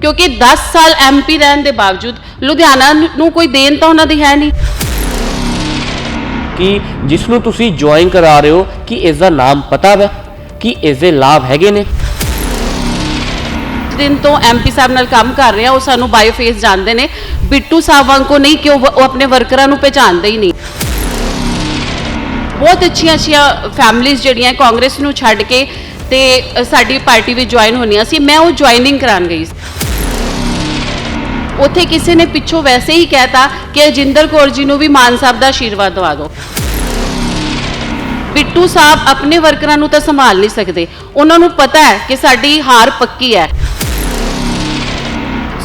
ਕਿਉਂਕਿ 10 ਸਾਲ ਐਮਪੀ ਰਹਿਣ ਦੇ ਬਾਵਜੂਦ ਲੁਧਿਆਣਾ ਨੂੰ ਕੋਈ ਦੇਣ ਤਾਂ ਉਹਨਾਂ ਦੀ ਹੈ ਨਹੀਂ। ਕਿ ਜਿਸ ਨੂੰ ਤੁਸੀਂ ਜੁਆਇਨ ਕਰਾ ਰਹੇ ਹੋ ਕਿ ਇਸ ਦਾ ਨਾਮ ਪਤਾ ਹੈ ਕਿ ਇਸ ਦੇ ਲਾਭ ਹੈਗੇ ਨੇ? ਦਿਨ ਤੋਂ ਐਮਪੀ ਸਾਹਿਬ ਨਾਲ ਕੰਮ ਕਰ ਰਹੇ ਆ ਉਹ ਸਾਨੂੰ ਬਾਇਓ ਫੇਸ ਜਾਣਦੇ ਨੇ। ਬਿੱਟੂ ਸਾਹਿਬ ਵਾਂਗੂ ਨਹੀਂ ਕਿ ਉਹ ਆਪਣੇ ਵਰਕਰਾਂ ਨੂੰ ਪਹਿਚਾਣਦੇ ਹੀ ਨਹੀਂ। ਬਹੁਤ ਅੱਛੀਆਂ ਅੱਛੀਆਂ ਫੈਮਿਲੀਆਂ ਜਿਹੜੀਆਂ ਕਾਂਗਰਸ ਨੂੰ ਛੱਡ ਕੇ ਤੇ ਸਾਡੀ ਪਾਰਟੀ ਵਿੱਚ ਜੁਆਇਨ ਹੋਣੀਆਂ ਸੀ। ਮੈਂ ਉਹ ਜੁਆਇਨਿੰਗ ਕਰਾਉਣ ਗਈ ਸੀ। ਉੱਥੇ ਕਿਸੇ ਨੇ ਪਿੱਛੋਂ ਵੈਸੇ ਹੀ ਕਹਿਤਾ ਕਿ ਅਜਿੰਦਰ ਕੌਰ ਜੀ ਨੂੰ ਵੀ ਮਾਨ ਸਾਹਿਬ ਦਾ ਆਸ਼ੀਰਵਾਦ ਦਵਾ ਦਿਓ। ਬਿੱਟੂ ਸਾਹਿਬ ਆਪਣੇ ਵਰਕਰਾਂ ਨੂੰ ਤਾਂ ਸੰਭਾਲ ਨਹੀਂ ਸਕਦੇ। ਉਹਨਾਂ ਨੂੰ ਪਤਾ ਹੈ ਕਿ ਸਾਡੀ ਹਾਰ ਪੱਕੀ ਹੈ।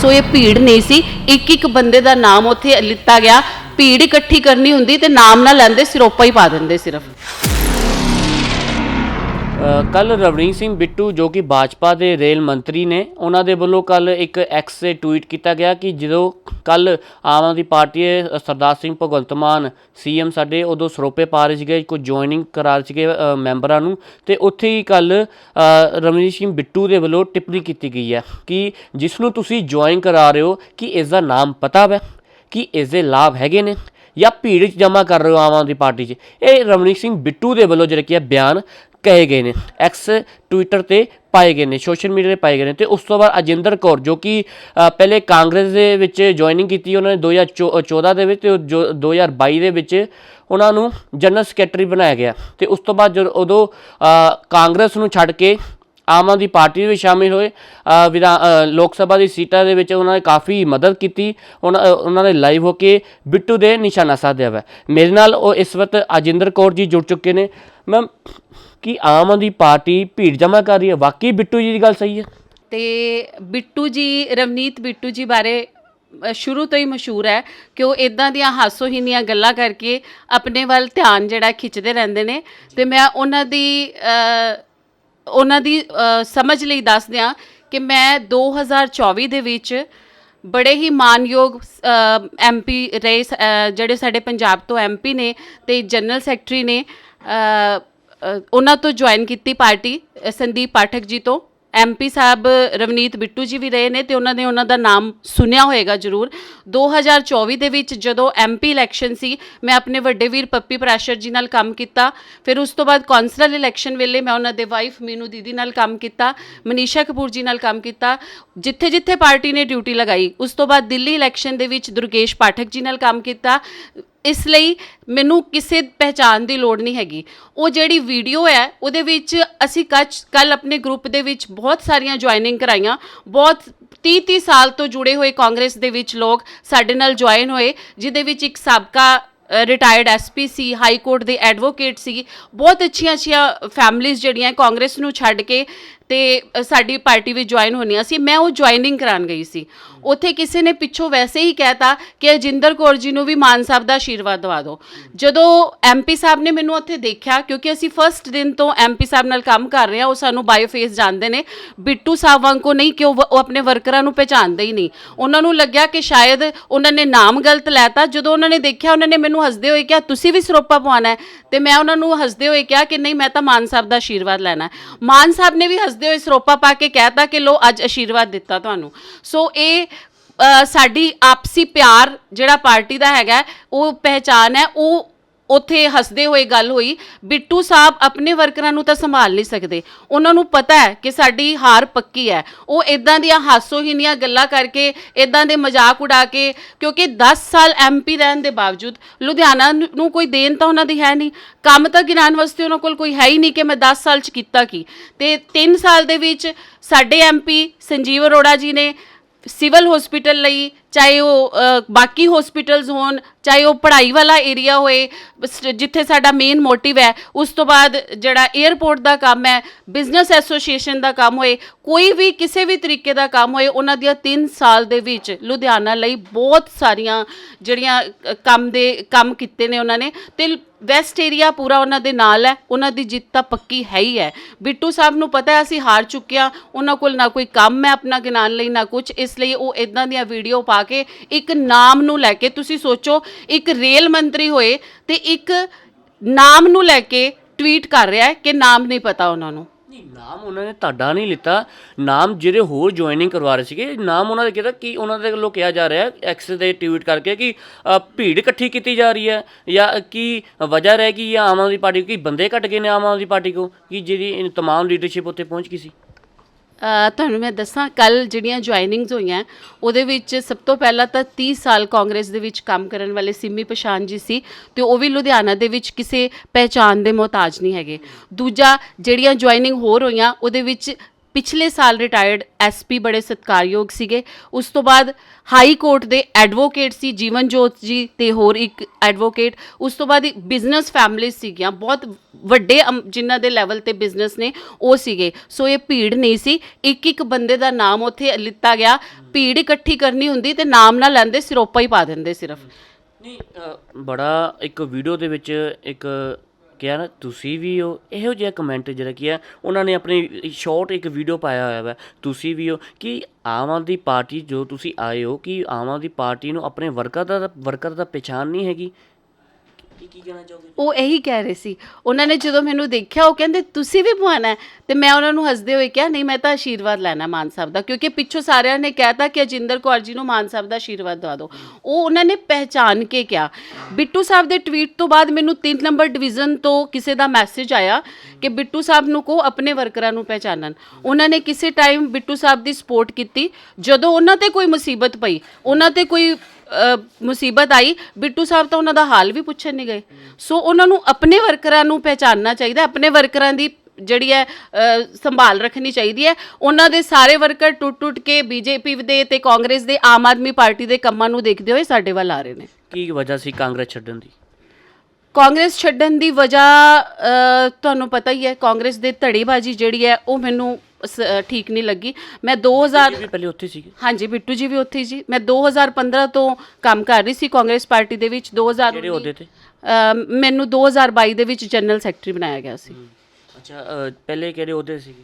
ਸੋ ਇਹ ਭੀੜ ਨਹੀਂ ਸੀ। ਇੱਕ ਇੱਕ ਬੰਦੇ ਦਾ ਨਾਮ ਉੱਥੇ ਲਿੱਤਾ ਗਿਆ। ਭੀੜ ਇਕੱਠੀ ਕਰਨੀ ਹੁੰਦੀ ਤੇ ਨਾਮ ਨਾ ਲੈਂਦੇ, ਸਿਰੋਪਾ ਹੀ ਪਾ ਦਿੰਦੇ ਸਿਰਫ। ਕੱਲ ਰਵਨੀਤ ਸਿੰਘ ਬਿੱਟੂ ਜੋ ਕਿ ਭਾਜਪਾ ਦੇ ਰੇਲ ਮੰਤਰੀ ਨੇ, ਉਹਨਾਂ ਦੇ ਵੱਲੋਂ ਕੱਲ ਇੱਕ ਐਕਸ ਤੇ ਟਵੀਟ ਕੀਤਾ ਗਿਆ ਕਿ ਜਦੋਂ ਕੱਲ ਆਮ ਆਦਮੀ ਪਾਰਟੀ ਦੇ ਸਰਦਾਰ ਸਿੰਘ ਭਗਵੰਤ ਮਾਨ ਸੀਐਮ ਸਾਡੇ ਉਦੋਂ ਸਰੋਪੇ ਪਾ ਰਹੇ ਸੀਗੇ, ਕੋਈ ਜੁਆਇਨਿੰਗ ਕਰਾ ਰਹੇ ਸੀਗੇ ਮੈਂਬਰਾਂ ਨੂੰ, ਤੇ ਉੱਥੇ ਹੀ ਕੱਲ ਰਵਨੀਤ ਸਿੰਘ ਬਿੱਟੂ ਦੇ ਵੱਲੋਂ ਟਿੱਪਣੀ ਕੀਤੀ ਗਈ ਹੈ ਕਿ ਜਿਸ ਨੂੰ ਤੁਸੀਂ ਜੁਆਇਨ ਕਰਾ ਰਹੇ ਹੋ, ਕਿ ਇਸ ਦਾ ਨਾਮ ਪਤਾ ਹੈ ਕਿ ਇਸ ਦੇ ਲਾਭ ਹੈਗੇ ਨੇ ਜਾਂ ਭੀੜ 'ਚ ਜਮ੍ਹਾਂ ਕਰ ਰਹੇ ਹੋ ਆਮ ਆਦਮੀ ਪਾਰਟੀ 'ਚ। ਇਹ ਰਵਨੀਤ ਸਿੰਘ ਬਿੱਟੂ ਦੇ ਵੱਲੋਂ ਜਿਹੜਾ ਕੀ ਹੈ ਬਿਆਨ ਕਹੇ ਗਏ ਨੇ ਐਕਸ ਟਵਿੱਟਰ ਤੇ ਪਾਏ ਗਏ ਨੇ ਸੋਸ਼ਲ ਮੀਡੀਆ ਤੇ ਪਾਏ ਗਏ ਨੇ ਤੇ ਉਸ ਤੋਂ ਬਾਅਦ ਅਜਿੰਦਰ ਕੌਰ ਜੋ ਕਿ ਪਹਿਲੇ ਕਾਂਗਰਸ ਦੇ ਵਿੱਚ ਜੁਆਇਨਿੰਗ ਕੀਤੀ ਉਹਨਾਂ ਨੇ 2014 ਦੇ ਵਿੱਚ ਤੇ ਉਹ ਜੋ 2022 ਦੇ ਵਿੱਚ ਉਹਨਾਂ ਨੂੰ ਜਨਰਲ ਸੈਕਟਰੀ ਬਣਾਇਆ ਗਿਆ ਤੇ ਉਸ ਤੋਂ ਬਾਅਦ ਜਦੋਂ, ਉਦੋਂ ਕਾਂਗਰਸ ਨੂੰ ਛੱਡ ਕੇ ਆਮ ਆਦਮੀ ਪਾਰਟੀ ਦੇ ਵਿੱਚ ਸ਼ਾਮਿਲ ਹੋਏ ਵਿਧਾ ਲੋਕ ਸਭਾ ਦੀ ਸੀਟਾਂ ਦੇ ਵਿੱਚ ਉਹਨਾਂ ਨੇ ਕਾਫੀ ਮਦਦ ਕੀਤੀ, ਉਹਨਾਂ ਉਹਨਾਂ ਨੇ ਲਾਈਵ ਹੋ ਕੇ ਬਿੱਟੂ ਦੇ ਨਿਸ਼ਾਨਾ ਸਾਧਿਆ ਵਾ। ਮੇਰੇ ਨਾਲ ਉਹ ਇਸ ਵਕਤ ਅਜਿੰਦਰ ਕੌਰ ਜੀ ਜੁੜ ਚੁੱਕੇ ਨੇ। ਮੈਮ ਕਿ ਆਮ ਆਦਮੀ ਪਾਰਟੀ ਭੀੜ ਜਮ੍ਹਾਂ ਕਰ ਰਹੀ ਹੈ। ਵਾਕਈ ਬਿੱਟੂ ਜੀ ਦੀ ਗੱਲ ਸਹੀ ਹੈ? ਤੇ ਬਿੱਟੂ ਜੀ, ਰਵਨੀਤ ਬਿੱਟੂ ਜੀ ਬਾਰੇ ਸ਼ੁਰੂ ਤੋਂ ਹੀ ਮਸ਼ਹੂਰ ਹੈ ਕਿ ਉਹ ਇਦਾਂ ਦੀਆਂ ਹਾਸੋਹੀਣੀਆਂ ਗੱਲਾਂ ਕਰਕੇ ਆਪਣੇ ਵੱਲ ਧਿਆਨ ਜਿਹੜਾ ਖਿੱਚਦੇ ਰਹਿੰਦੇ ਨੇ। ਤੇ ਮੈਂ ਉਹਨਾਂ ਦੀ ਉਹਨਾਂ ਦੀ ਸਮਝ ਲਈ ਦੱਸ ਦਿਆਂ ਕਿ ਮੈਂ 2024 ਦੇ ਵਿੱਚ ਬੜੇ ਹੀ ਮਾਨਯੋਗ ਐਮਪੀ ਰਹੇ ਸ- ਜਿਹੜੇ ਸਾਡੇ ਪੰਜਾਬ ਤੋਂ ਐਮਪੀ ਨੇ ਤੇ ਜਨਰਲ ਸੈਕਟਰੀ ਨੇ ਉਹਨਾਂ ਤੋਂ ਜੁਆਇਨ ਕੀਤੀ ਪਾਰਟੀ ਸੰਦੀਪ ਪਾਠਕ ਜੀ ਤੋਂ। ਐਮਪੀ ਸਾਹਿਬ, ਰਵਨੀਤ ਬਿੱਟੂ ਜੀ ਵੀ ਰਹੇ ਨੇ ਤੇ ਉਹਨਾਂ ਨੇ ਉਹਨਾਂ ਦਾ ਨਾਮ ਸੁਨਿਆ ਹੋਏਗਾ ਜ਼ਰੂਰ। 2024 ਦੇ ਵਿੱਚ ਜਦੋਂ ਐਮਪੀ ਇਲੈਕਸ਼ਨ ਸੀ, ਮੈਂ ਆਪਣੇ ਵੱਡੇ ਵੀਰ ਪੱਪੀ ਪ੍ਰੈਸ਼ਰ ਜੀ ਨਾਲ ਕੰਮ ਕੀਤਾ। ਫਿਰ ਉਸ ਤੋਂ ਬਾਅਦ ਕੌਂਸਲਰ ਇਲੈਕਸ਼ਨ ਵੇਲੇ ਮੈਂ ਉਹਨਾਂ ਦੇ ਵਾਈਫ ਮੀਨੂ ਦੀਦੀ ਨਾਲ ਕੰਮ ਕੀਤਾ, ਮਨੀਸ਼ਾ ਕਪੂਰ ਜੀ ਨਾਲ ਕੰਮ ਕੀਤਾ। ਜਿੱਥੇ ਜਿੱਥੇ ਪਾਰਟੀ ਨੇ ਡਿਊਟੀ ਲਗਾਈ, ਉਸ ਤੋਂ ਬਾਅਦ ਦਿੱਲੀ ਇਲੈਕਸ਼ਨ ਦੇ ਵਿੱਚ ਦੁਰਗੇਸ਼ ਪਾਠਕ ਜੀ ਨਾਲ ਕੰਮ ਕੀਤਾ। ਇਸ ਲਈ ਮੈਨੂੰ ਕਿਸੇ ਪਹਿਚਾਨ ਦੀ ਲੋੜ ਨਹੀਂ ਹੈਗੀ। ਉਹ ਜਿਹੜੀ ਵੀਡੀਓ ਹੈ, ਉਹਦੇ ਵਿੱਚ ਅਸੀਂ ਕੱਚ ਕੱਲ ਆਪਣੇ ਗਰੁੱਪ ਦੇ ਵਿੱਚ ਬਹੁਤ ਸਾਰੀਆਂ ਜੁਆਇਨਿੰਗ ਕਰਾਈਆਂ। ਬਹੁਤ 30 30 ਸਾਲ ਤੋਂ ਜੁੜੇ ਹੋਏ ਕਾਂਗਰਸ ਦੇ ਵਿੱਚ ਲੋਕ ਸਾਡੇ ਨਾਲ ਜੁਆਇਨ ਹੋਏ, ਜਿਹਦੇ ਵਿੱਚ ਇੱਕ ਸਾਬਕਾ ਰਿਟਾਇਰਡ ਐਸਪੀ ਸੀ, ਹਾਈ ਕੋਰਟ ਦੇ ਐਡਵੋਕੇਟ ਸੀ ਬਹੁਤ ਅੱਛੀਆਂ ਅੱਛੀਆਂ ਫੈਮਲੀਆਂ ਜਿਹੜੀਆਂ ਕਾਂਗਰਸ ਨੂੰ ਛੱਡ ਕੇ ਤੇ ਸਾਡੀ ਪਾਰਟੀ ਵਿੱਚ ਜੁਆਇਨ ਹੋਣੀਆਂ ਸੀ। ਮੈਂ ਉਹ ਜੁਆਇਨਿੰਗ ਕਰਾਉਣ ਗਈ ਸੀ। ਉੱਥੇ ਕਿਸੇ ਨੇ ਪਿੱਛੋਂ ਵੈਸੇ ਹੀ ਕਹਿਤਾ ਕਿ ਅਜਿੰਦਰ ਕੌਰ ਜੀ ਨੂੰ ਵੀ ਮਾਨ ਸਾਹਿਬ ਦਾ ਆਸ਼ੀਰਵਾਦ ਦਵਾ ਦਿਓ। ਜਦੋਂ ਐਮਪੀ ਸਾਹਿਬ ਨੇ ਮੈਨੂੰ ਉੱਥੇ ਦੇਖਿਆ, ਕਿਉਂਕਿ ਅਸੀਂ ਫਰਸਟ ਦਿਨ ਤੋਂ ਐਮਪੀ ਸਾਹਿਬ ਨਾਲ ਕੰਮ ਕਰ ਰਹੇ ਹਾਂ, ਉਹ ਸਾਨੂੰ ਬਾਇਓਫੇਸ ਜਾਣਦੇ ਨੇ। ਬਿੱਟੂ ਸਾਹਿਬ ਵਾਂਗੂ ਨਹੀਂ ਕਿ ਉਹ ਵ- ਉਹ ਆਪਣੇ ਵਰਕਰਾਂ ਨੂੰ ਪਹਿਚਾਣਦੇ ਹੀ ਨਹੀਂ। ਉਹਨਾਂ ਨੂੰ ਲੱਗਿਆ ਕਿ ਸ਼ਾਇਦ ਉਹਨਾਂ ਨੇ ਨਾਮ ਗਲਤ ਲੈਤਾ। ਜਦੋਂ ਉਹਨਾਂ ਨੇ ਦੇਖਿਆ, ਉਹਨਾਂ ਨੇ ਮੈਨੂੰ ਹੱਸਦੇ ਹੋਏ ਕਿਹਾ, ਤੁਸੀਂ ਵੀ ਸਰੋਪਾ ਪਵਾਉਣਾ ਹੈ? ਤੇ ਮੈਂ ਉਹਨਾਂ ਨੂੰ ਹੱਸਦੇ ਹੋਏ ਕਿਹਾ ਕਿ, ਨਹੀਂ, ਮੈਂ ਤਾਂ ਮਾਨ ਸਾਹਿਬ ਦਾ ਆਸ਼ੀਰਵਾਦ ਲੈਣਾ ਮਾਨ ਸਾਹਿਬ ਨੇ ਵੀ ਹੱਸ ਹੱਸਦੇ ਹੋਏ ਸਰੋਪਾ ਪਾ ਕੇ ਕਹਿਤਾ ਕਿ ਲੋ ਅੱਜ ਆਸ਼ੀਰਵਾਦ ਦਿੱਤਾ ਤੁਹਾਨੂੰ। ਸੋ ਇਹ ਅ, ਸਾਡੀ ਆਪਸੀ ਪਿਆਰ ਜਿਹੜਾ ਪਾਰਟੀ ਦਾ ਹੈਗਾ ਹੈ, ਉਹ ਪਹਿਚਾਨ ਹੈ ਉਹ ਉੱਥੇ ਹੱਸਦੇ ਹੋਏ ਗੱਲ ਹੋਈ, ਬਿੱਟੂ ਸਾਹਿਬ ਆਪਣੇ ਵਰਕਰਾਂ ਨੂੰ ਤਾਂ ਸੰਭਾਲ ਨਹੀਂ ਸਕਦੇ। ਉਹਨਾਂ ਨੂੰ ਪਤਾ ਹੈ ਕਿ ਸਾਡੀ ਹਾਰ ਪੱਕੀ ਹੈ। ਉਹ ਇਦਾਂ ਦੀਆਂ ਹਾਸੋਹੀਣੀਆਂ ਗੱਲਾਂ ਕਰਕੇ ਇਦਾਂ ਦੇ ਮਜ਼ਾਕ ਉਡਾ ਕੇ, ਕਿਉਂਕਿ 10 ਸਾਲ ਐਮਪੀ ਰਹਿਣ ਦੇ ਬਾਵਜੂਦ ਲੁਧਿਆਣਾ ਨੂੰ ਕੋਈ ਦੇਣ ਤਾਂ ਉਹਨਾਂ ਦੀ ਹੈ ਨਹੀਂ। ਕੰਮ ਤਾਂ ਗਿਣਾਉਣ ਵਾਸਤੇ ਉਹਨਾਂ ਕੋਲ ਕੋਈ ਹੈ ਹੀ ਨਹੀਂ ਕਿ ਮੈਂ 10 ਸਾਲ ਚ ਕੀਤਾ ਕੀ। ਤੇ 3 ਸਾਲ ਦੇ ਵਿੱਚ ਸਾਡੇ ਐਮਪੀ ਸੰਜੀਵ ਅਰੋੜਾ ਜੀ ਨੇ ਸਿਵਲ ਹਸਪੀਟਲ ਲਈ, ਚਾਹੇ ਉਹ ਬਾਕੀ ਹਸਪੀਟਲਸ ਹੋਣ ਚਾਹੇ ਉਹ ਪੜ੍ਹਾਈ ਵਾਲਾ ਏਰੀਆ ਹੋਏ ਸ- ਜਿੱਥੇ ਸਾਡਾ ਮੇਨ ਮੋਟਿਵ ਹੈ ਉਸ ਤੋਂ ਬਾਅਦ ਜਿਹੜਾ 에ਅਰਪੋਰਟ ਦਾ ਕੰਮ ਹੈ ਬਿਜ਼ਨਸ ਐਸੋਸੀਏਸ਼ਨ ਦਾ ਕੰਮ ਹੋਏ ਕੋਈ ਵੀ ਕਿਸੇ ਵੀ ਤਰੀਕੇ ਦਾ ਕੰਮ ਹੋਏ ਉਹਨਾਂ ਦੀਆਂ 3 ਸਾਲ ਦੇ ਵਿੱਚ ਲੁਧਿਆਣਾ ਲਈ ਬਹੁਤ ਸਾਰੀਆਂ ਜਿਹੜੀਆਂ ਅ, ਕੰਮ ਦੇ ਕੰਮ ਕੀਤੇ ਨੇ ਉਹਨਾਂ ਨੇ ਤੇ ਵੈਸਟ ਏਰੀਆ ਪੂਰਾ ਉਹਨਾਂ ਦੇ ਨਾਲ ਹੈ ਉਹਨਾਂ ਦੀ ਜਿੱਤ ਤਾਂ ਪੱਕੀ ਹੈ ਹੀ ਹੈ। ਬਿੱਟੂ ਸਾਹਿਬ ਨੂੰ ਪਤਾ ਹੈ ਅਸੀਂ ਹਾਰ ਚੁੱਕੇ ਹਾਂ ਉਹਨਾਂ ਕੋਲ ਨਾ ਕੋਈ ਕੰਮ ਹੈ ਆਪਣਾ ਗਿਣਾਉਣ ਲਈ ਨਾ ਕੁਝ ਇਸ ਲਈ ਉਹ ਇਦਾਂ ਦੀਆਂ ਵੀਡੀਓ ਪਾ ਕੇ ਇੱਕ ਨਾਮ ਨੂੰ ਲੈ ਕੇ ਤੁਸੀਂ ਸੋਚੋ ਇੱਕ ਰੇਲ ਮੰਤਰੀ ਹੋਏ ਤੇ ਇੱਕ ਨਾਮ ਨੂੰ ਲੈ ਕੇ ਟਵੀਟ ਕਰ ਰਿਹਾ ਹੈ ਕਿ ਨਾਮ ਨਹੀਂ ਪਤਾ ਉਹਨਾਂ ਨੂੰ। ਨਹੀਂ ਨਾਮ ਉਹਨਾਂ ਨੇ ਤੁਹਾਡਾ ਨਹੀਂ ਲਿੱਤਾ। ਨਾਮ ਜਿਹੜੇ ਹੋਰ ਜੁਆਇਨਿੰਗ ਕਰਵਾ ਰਹੇ ਸੀਗੇ ਨਾਮ ਉਹਨਾਂ ਦੇ ਕਿਹਾ ਕਿ ਉਹਨਾਂ ਦੇ ਵੱਲੋਂ ਕਿਹਾ ਜਾ ਰਿਹਾ ਐਕਸ ਦੇ ਟਵੀਟ ਕਰਕੇ ਕਿ ਅ, ਭੀੜ ਇਕੱਠੀ ਕੀਤੀ ਜਾ ਰਹੀ ਹੈ ਜਾਂ ਕੀ ਵਜ੍ਹਾ ਰਹਿ ਗਈ ਜਾਂ ਆਮ ਆਦਮੀ ਪਾਰਟੀ ਕੀ? ਬੰਦੇ ਘਟ ਗਏ ਨੇ ਆਮ ਆਦਮੀ ਪਾਰਟੀ ਕੋ? ਕਿ ਜਿਹੜੀ ਤਮਾਮ ਲੀਡਰਸ਼ਿਪ ਉੱਤੇ ਪਹੁੰਚ ਗਈ ਸੀ? ਤੁਹਾਨੂੰ ਮੈਂ ਦੱਸਾਂ ਕੱਲ ਜਿਹੜੀਆਂ ਜੁਆਇਨਿੰਗਸ ਹੋਈਆਂ, ਉਹਦੇ ਵਿੱਚ ਸਭ ਤੋਂ ਪਹਿਲਾਂ ਤਾਂ 30 ਸਾਲ ਕਾਂਗਰਸ ਦੇ ਵਿੱਚ ਕੰਮ ਕਰਨ ਵਾਲੇ ਸਿੰਮੀ ਪਛਾਨ ਜੀ ਸੀ ਤੇ ਉਹ ਵੀ ਲੁਧਿਆਣਾ ਦੇ ਵਿੱਚ ਕਿਸੇ ਪਹਿਚਾਨ ਦੇ ਮੁਹਤਾਜ ਨਹੀਂ ਹੈਗੇ। ਦੂਜਾ ਜਿਹੜੀਆਂ ਜੁਆਇਨਿੰਗ ਹੋਰ ਹੋਈਆਂ, ਉਹਦੇ ਵਿੱਚ ਪਿਛਲੇ ਸਾਲ ਰਿਟਾਇਰਡ ਐਸਪੀ ਬੜੇ ਸਤਿਕਾਰਯੋਗ ਸੀਗੇ। ਉਸ ਤੋਂ ਬਾਅਦ ਹਾਈ ਕੋਰਟ ਦੇ ਐਡਵੋਕੇਟ ਸੀ ਜੀਵਨ ਜੋਤ ਜੀ ਤੇ ਹੋਰ ਇੱਕ ਐਡਵੋਕੇਟ ਉਸ ਤੋਂ ਬਾਅਦ ਬਿਜ਼ਨਸ ਫੈਮਿਲੀ ਸੀਗੀਆਂ, ਬਹੁਤ ਵੱਡੇ ਅਮ- ਜਿਨ੍ਹਾਂ ਦੇ ਲੈਵਲ ਤੇ ਬਿਜ਼ਨਸ ਨੇ, ਉਹ ਸੀਗੇ। ਸੋ ਇਹ ਭੀੜ ਨਹੀਂ ਸੀ। ਇੱਕ ਇੱਕ ਬੰਦੇ ਦਾ ਨਾਮ ਉੱਥੇ ਲਿੱਤਾ ਗਿਆ। ਭੀੜ ਇਕੱਠੀ ਕਰਨੀ ਹੁੰਦੀ ਤੇ ਨਾਮ ਨਾ ਲੈਂਦੇ, ਸਿਰੋਪਾ ਹੀ ਪਾ ਦਿੰਦੇ ਸਿਰਫ। ਨਹੀਂ ਬੜਾ ਇੱਕ ਵੀਡੀਓ ਦੇ ਵਿੱਚ ਇੱਕ ਕਿਹਾ ਨਾ ਤੁਸੀਂ ਵੀ ਹੋ, ਇਹੋ ਜਿਹਾ ਕਮੈਂਟ ਜਿਹੜਾ ਕੀ ਹੈ ਉਹਨਾਂ ਨੇ ਆਪਣੀ ਸ਼ਾਰਟ ਇੱਕ ਵੀਡੀਓ ਪਾਇਆ ਹੋਇਆ ਵਾ, ਤੁਸੀਂ ਵੀ ਹੋ, ਕਿ ਆਮ ਆਦਮੀ ਪਾਰਟੀ ਜੋ ਤੁਸੀਂ ਆਏ ਹੋ, ਕਿ ਆਮ ਆਦਮੀ ਪਾਰਟੀ ਨੂੰ ਆਪਣੇ ਵਰਕਰ ਦਾ ਵਰਕਰ ਦਾ ਪਛਾਣ ਨਹੀਂ ਹੈਗੀ। ਕੀ ਕੀ ਕਹਿਣਾ ਚਾਹੋਗੇ? ਉਹ ਇਹੀ ਕਹਿ ਰਹੇ ਸੀ। ਉਹਨਾਂ ਨੇ ਜਦੋਂ ਮੈਨੂੰ ਦੇਖਿਆ, ਉਹ ਕਹਿੰਦੇ, ਤੁਸੀਂ ਵੀ ਪਵਾਣਾ ਹੈ? ਤੇ ਮੈਂ ਉਹਨਾਂ ਨੂੰ ਹੱਸਦੇ ਹੋਏ ਕਿਹਾ, ਨਹੀਂ, ਮੈਂ ਤਾਂ ਆਸ਼ੀਰਵਾਦ ਲੈਣਾ ਮਾਨ ਸਾਹਿਬ ਦਾ, ਕਿਉਂਕਿ ਪਿੱਛੋਂ ਸਾਰਿਆਂ ਨੇ ਕਹਿਤਾ ਕਿ ਅਜਿੰਦਰ ਕੌਰ ਜੀ ਨੂੰ ਮਾਨ ਸਾਹਿਬ ਦਾ ਆਸ਼ੀਰਵਾਦ ਦਵਾ ਦਿਓ। ਉਹ ਉਹਨਾਂ ਨੇ ਪਹਿਚਾਨ ਕੇ ਕਿਹਾ। ਬਿੱਟੂ ਸਾਹਿਬ ਦੇ ਟਵੀਟ ਤੋਂ ਬਾਅਦ ਮੈਨੂੰ 3 ਨੰਬਰ ਡਿਵੀਜ਼ਨ ਤੋਂ ਕਿਸੇ ਦਾ ਮੈਸੇਜ ਆਇਆ ਕਿ ਬਿੱਟੂ ਸਾਹਿਬ ਨੂੰ ਕੋ ਆਪਣੇ ਵਰਕਰਾਂ ਨੂੰ ਪਹਿਚਾਨਣ। ਉਹਨਾਂ ਨੇ ਕਿਸੇ ਟਾਈਮ ਬਿੱਟੂ ਸਾਹਿਬ ਦੀ ਸਪੋਰਟ ਕੀਤੀ। ਜਦੋਂ ਉਹਨਾਂ ਤੇ ਕੋਈ ਮੁਸੀਬਤ ਪਈ, ਉਹਨਾਂ ਤੇ ਕੋਈ ਅ, ਮੁਸੀਬਤ ਆਈ। ਬਿੱਟੂ ਸਾਹਿਬ ਤਾਂ ਉਹਨਾਂ ਦਾ ਹਾਲ ਵੀ ਪੁੱਛਣ ਨਹੀਂ ਗਏ। ਸੋ ਉਹਨਾਂ ਨੂੰ ਆਪਣੇ ਵਰਕਰਾਂ ਨੂੰ ਪਹਿਚਾਨਣਾ ਚਾਹੀਦਾ ਆਪਣੇ ਵਰਕਰਾਂ ਦੀ ਜਿਹੜੀ ਹੈ ਅ, ਸੰਭਾਲ ਰੱਖਣੀ ਚਾਹੀਦੀ ਹੈ। ਉਹਨਾਂ ਦੇ ਸਾਰੇ ਵਰਕਰ ਟੁੱਟ ਟੁੱਟ ਕੇ ਬੀਜੇਪੀ ਦੇ ਤੇ ਕਾਂਗਰਸ ਦੇ ਆਮ ਆਦਮੀ ਪਾਰਟੀ ਦੇ ਕੰਮਾਂ ਨੂੰ ਦੇਖਦੇ ਹੋਏ ਸਾਡੇ ਵੱਲ ਆ ਰਹੇ ਨੇ। ਕੀ ਵਜ੍ਹਾ ਸੀ ਕਾਂਗਰਸ ਛੱਡਣ ਦੀ? ਕਾਂਗਰਸ ਛੱਡਣ ਦੀ ਵਜ੍ਹਾ ਅ, ਤੁਹਾਨੂੰ ਪਤਾ ਹੀ ਹੈ ਕਾਂਗਰਸ ਦੇ ਧੜੇਬਾਜ਼ੀ ਜਿਹੜੀ ਹੈ ਉਹ ਮੈਨੂੰ ਸ- ਠੀਕ ਨਹੀਂ ਲੱਗੀ। ਮੈਂ 2000 ਇਹ ਵੀ ਪਹਿਲੇ ਉੱਥੇ ਸੀਗੇ। ਹਾਂਜੀ ਬਿੱਟੂ ਜੀ ਵੀ ਉੱਥੇ ਹੀ ਜੀ। ਮੈਂ 2015 ਤੋਂ ਕੰਮ ਕਰ ਰਹੀ ਸੀ ਕਾਂਗਰਸ ਪਾਰਟੀ ਦੇ ਵਿੱਚ। 2000 ਕਿਹੜੇ ਅਹੁਦੇ ਤੇ? ਮੈਨੂੰ 2022 ਦੇ ਵਿੱਚ ਜਨਰਲ ਸੈਕਟਰੀ ਬਣਾਇਆ ਗਿਆ ਸੀ। ਅੱਛਾ ਅ, ਪਹਿਲੇ ਕਿਹੜੇ ਅਹੁਦੇ ਸੀਗੇ?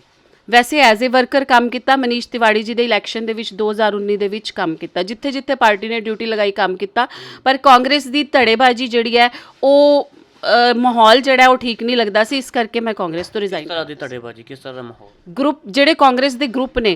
ਵੈਸੇ ਐਜ਼ ਅ ਵਰਕਰ ਕੰਮ ਕੀਤਾ ਮਨੀਸ਼ ਤਿਵਾੜੀ ਜੀ ਦੇ ਇਲੈਕਸ਼ਨ ਦੇ ਵਿੱਚ 2019 ਦੇ ਵਿੱਚ ਕੰਮ ਕੀਤਾ। ਜਿੱਥੇ ਜਿੱਥੇ ਪਾਰਟੀ ਨੇ ਡਿਊਟੀ ਲਗਾਈ ਕੰਮ ਕੀਤਾ। ਪਰ ਕਾਂਗਰਸ ਦੀ ਧੜੇਬਾਜ਼ੀ ਜਿਹੜੀ ਹੈ ਉਹ ਅ, ਮਾਹੌਲ ਜਿਹੜਾ ਹੈ ਉਹ ਠੀਕ ਨਹੀਂ ਲੱਗਦਾ ਸੀ ਇਸ ਕਰਕੇ ਮੈਂ ਕਾਂਗਰਸ ਤੋਂ ਰਿਜ਼ਾਈਨ ਤਰ੍ਹਾਂ ਦੀ ਧੜੇਬਾਜ਼ੀ ਕਿਸ ਤਰ੍ਹਾਂ ਦਾ ਮਾਹੌਲ? ਗਰੁੱਪ ਜਿਹੜੇ ਕਾਂਗਰਸ ਦੇ ਗਰੁੱਪ ਨੇ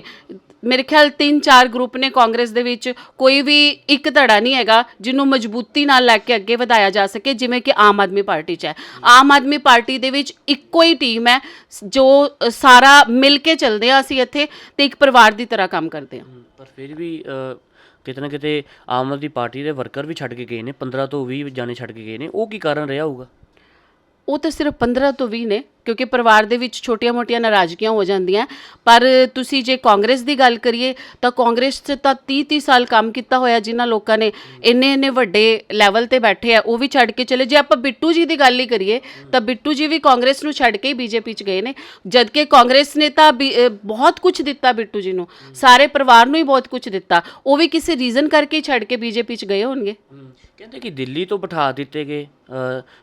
ਮੇਰੇ ਖਿਆਲ 3-4 ਗਰੁੱਪ ਨੇ ਕਾਂਗਰਸ ਦੇ ਵਿੱਚ ਕੋਈ ਵੀ ਇੱਕ ਧੜਾ ਨਹੀਂ ਹੈਗਾ ਜਿਹਨੂੰ ਮਜ਼ਬੂਤੀ ਨਾਲ ਲੈ ਕੇ ਅੱਗੇ ਵਧਾਇਆ ਜਾ ਸਕੇ ਜਿਵੇਂ ਕਿ ਆਮ ਆਦਮੀ ਪਾਰਟੀ 'ਚ ਹੈ। ਆਮ ਆਦਮੀ ਪਾਰਟੀ ਦੇ ਵਿੱਚ ਇੱਕੋ ਹੀ ਟੀਮ ਹੈ ਜੋ ਅ, ਸਾਰਾ ਮਿਲ ਕੇ ਚੱਲਦੇ ਆ ਅਸੀਂ ਇੱਥੇ ਤੇ ਇੱਕ ਪਰਿਵਾਰ ਦੀ ਤਰ੍ਹਾਂ ਕੰਮ ਕਰਦੇ ਹਾਂ ਪਰ ਫਿਰ ਵੀ ਅ, ਕਿਤੇ ਨਾ ਕਿਤੇ ਆਮ ਆਦਮੀ ਪਾਰਟੀ ਦੇ ਵਰਕਰ ਵੀ ਛੱਡ ਕੇ ਗਏ ਨੇ 15 ਤੋਂ 20 ਜਾਣੇ ਛੱਡ ਕੇ ਗਏ ਨੇ, ਉਹ ਕੀ ਕਾਰਨ ਰਿਹਾ ਹੋਊਗਾ? ਉਹ ਤਾਂ ਸਿਰਫ 15 ਤੋਂ 20 ਨੇ ਕਿਉਂਕਿ ਪਰਿਵਾਰ ਦੇ ਵਿੱਚ ਛੋਟੀਆਂ-ਮੋਟੀਆਂ ਨਾਰਾਜ਼ਗੀਆਂ ਹੋ ਜਾਂਦੀਆਂ। ਪਰ ਤੁਸੀਂ ਜੇ ਕਾਂਗਰਸ ਦੀ ਗੱਲ ਕਰੀਏ, ਤਾਂ ਕਾਂਗਰਸ 'ਚ ਤਾਂ 30-30 ਸਾਲ ਕੰਮ ਕੀਤਾ ਹੋਇਆ ਜਿਨ੍ਹਾਂ ਲੋਕਾਂ ਨੇ ਇੰਨੇ ਇੰਨੇ ਵੱਡੇ ਲੈਵਲ ਤੇ ਬੈਠੇ ਆ, ਉਹ ਵੀ ਛੱਡ ਕੇ ਚਲੇ। ਜੇ ਆਪਾਂ ਬਿੱਟੂ ਜੀ ਦੀ ਗੱਲ ਹੀ ਕਰੀਏ, ਤਾਂ ਬਿੱਟੂ ਜੀ ਵੀ ਕਾਂਗਰਸ ਨੂੰ ਛੱਡ ਕੇ ਹੀ ਬੀਜੇਪੀ 'ਚ ਗਏ ਨੇ। ਜਦਕਿ ਕਾਂਗਰਸ ਨੇ ਤਾਂ ਬੀ- ਬਹੁਤ ਕੁਝ ਦਿੱਤਾ ਬਿੱਟੂ ਜੀ ਨੂੰ। ਸਾਰੇ ਪਰਿਵਾਰ ਨੂੰ ਹੀ ਬਹੁਤ ਕੁਝ ਦਿੱਤਾ। ਉਹ ਵੀ ਕਿਸੇ ਰੀਜ਼ਨ ਕਰਕੇ ਹੀ ਛੱਡ ਕੇ ਬੀਜੇਪੀ 'ਚ ਗਏ ਹੋਣਗੇ। ਕਹਿੰਦੇ ਕਿ ਦਿੱਲੀ ਤੋਂ ਬਿਠਾ ਦਿੱਤੇ ਗਏ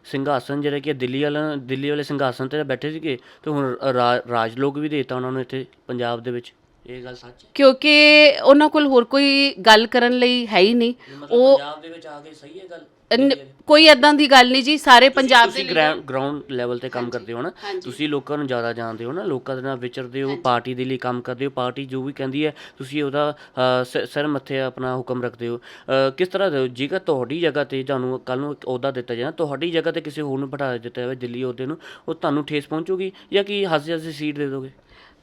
ਸਿੰਘਾਸਨ ਜਿਹੜਾ ਕਿ ਦਿੱਲੀ ਵਾਲਾ, ਦਿੱਲੀ ਵਾਲੇ ਸਿੰਘਾਸਨ ਤੇ ਬੈਠੇ ਸੀਗੇ ਤੇ ਹੁਣ ਰਾ- ਰਾਜ ਲੋਕ ਵੀ ਦੇਤਾ ਉਹਨਾਂ ਨੂੰ ਇੱਥੇ ਪੰਜਾਬ ਦੇ ਵਿੱਚ। ਇਹ ਗੱਲ ਸੱਚ ਹੈ? ਕਿਉਂਕਿ ਉਹਨਾਂ ਕੋਲ ਹੋਰ ਕੋਈ ਗੱਲ ਕਰਨ ਲਈ ਹੈ ਹੀ ਨਹੀਂ। ਉਹ ਪੰਜਾਬ ਦੇ ਵਿੱਚ ਆ ਕੇ ਸਹੀ ਹੈ ਗੱਲ? ਨ- ਕੋਈ ਐਦਾਂ ਦੀ ਗੱਲ ਨਹੀਂ ਜੀ ਸਾਰੇ ਪੰਜਾਬ ਦੇ ਤੁਸੀਂ ਗਰਾਊਂਡ ਲੈਵਲ ਤੇ ਕੰਮ ਕਰਦੇ ਹੋ ਨਾ? ਤੁਸੀਂ ਲੋਕਾਂ ਨੂੰ ਜ਼ਿਆਦਾ ਜਾਣਦੇ ਹੋ ਨਾ? ਲੋਕਾਂ ਦੇ ਨਾਲ ਵਿਚਰਦੇ ਹੋ ਪਾਰਟੀ ਦੇ ਲਈ ਕੰਮ ਕਰਦੇ ਹੋ ਪਾਰਟੀ ਜੋ ਵੀ ਕਹਿੰਦੀ ਹੈ ਤੁਸੀਂ ਉਹਦਾ ਅ, ਸ- ਸਿਰ ਮੱਥੇ ਆਪਣਾ ਹੁਕਮ ਰੱਖਦੇ ਹੋ। ਅ, ਕਿਸ ਤਰ੍ਹਾਂ ਦੇ ਹੋ? ਜੇਕਰ ਤੁਹਾਡੀ ਜਗ੍ਹਾ ਤੇ ਤੁਹਾਨੂੰ ਕੱਲ ਨੂੰ ਇੱਕ ਅਹੁਦਾ ਦਿੱਤਾ ਨਾ ਤੁਹਾਡੀ ਜਗ੍ਹਾ ਤੇ ਕਿਸੇ ਹੋਰ ਨੂੰ ਬਿਠਾ ਦਿੱਤਾ ਜਾਵੇ ਦਿੱਲੀ ਅਹੁਦੇ ਨੂੰ ਉਹ ਤੁਹਾਨੂੰ ਠੇਸ ਪਹੁੰਚੂਗੀ ਜਾਂ ਕੀ ਹੱਸੇ ਹੱਸੇ ਸੀਟ ਦੇ ਦੋਗੇ?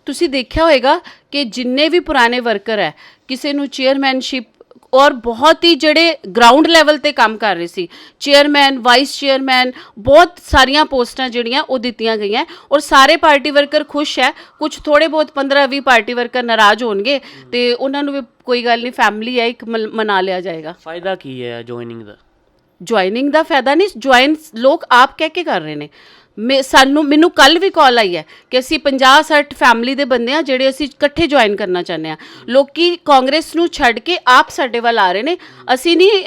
ਤੁਸੀਂ ਦੇਖਿਆ ਹੋਵੇਗਾ ਕਿ ਜਿੰਨੇ ਵੀ ਪੁਰਾਣੇ ਵਰਕਰ ਹੈ ਕਿਸੇ ਨੂੰ ਚੇਅਰਮੈਨਸ਼ਿਪ ਔਰ ਬਹੁਤ ਹੀ ਜਿਹੜੇ ਗਰਾਊਂਡ ਲੈਵਲ ਤੇ ਕੰਮ ਕਰ ਰਹੇ ਸੀ। ਚੇਅਰਮੈਨ ਵਾਈਸ ਚੇਅਰਮੈਨ ਬਹੁਤ ਸਾਰੀਆਂ ਪੋਸਟਾਂ ਜਿਹੜੀਆਂ ਉਹ ਦਿੱਤੀਆਂ ਗਈਆਂ। ਔਰ ਸਾਰੇ ਪਾਰਟੀ ਵਰਕਰ ਖੁਸ਼ ਹੈ। ਕੁਝ ਥੋੜੇ ਬਹੁਤ 15 20 ਪਾਰਟੀ ਵਰਕਰ ਨਾਰਾਜ਼ ਹੋਣਗੇ ਤੇ ਉਹਨਾਂ ਨੂੰ ਵੀ ਕੋਈ ਗੱਲ ਨਹੀਂ ਫੈਮਿਲੀ ਹੈ ਇੱਕ ਮਨਾ ਲਿਆ ਜਾਏਗਾ। ਫਾਇਦਾ ਕੀ ਹੈ ਜੁਆਇਨਿੰਗ ਦਾ? ਜੁਆਇਨਿੰਗ ਦਾ ਫਾਇਦਾ ਨਹੀਂ ਜੁਆਇਨ ਲੋਕ ਆਪ ਕਹਿ ਕੇ ਕਰ ਰਹੇ ਨੇ। ਮੈਂ ਸਾਨੂੰ, ਮੈਨੂੰ ਕੱਲ ਵੀ ਕਾਲ ਆਈ ਹੈ ਕਿ ਅਸੀਂ 50 60 ਫੈਮਿਲੀ ਦੇ ਬੰਦੇ ਆ ਜਿਹੜੇ ਅਸੀਂ ਇਕੱਠੇ ਜੁਆਇਨ ਕਰਨਾ ਚਾਹੁੰਦੇ ਆ ਲੋਕੀ ਕਾਂਗਰਸ ਨੂੰ ਛੱਡ ਕੇ ਆਪ ਸਾਡੇ ਵੱਲ ਆ ਰਹੇ ਨੇ। ਅਸੀਂ ਨਹੀਂ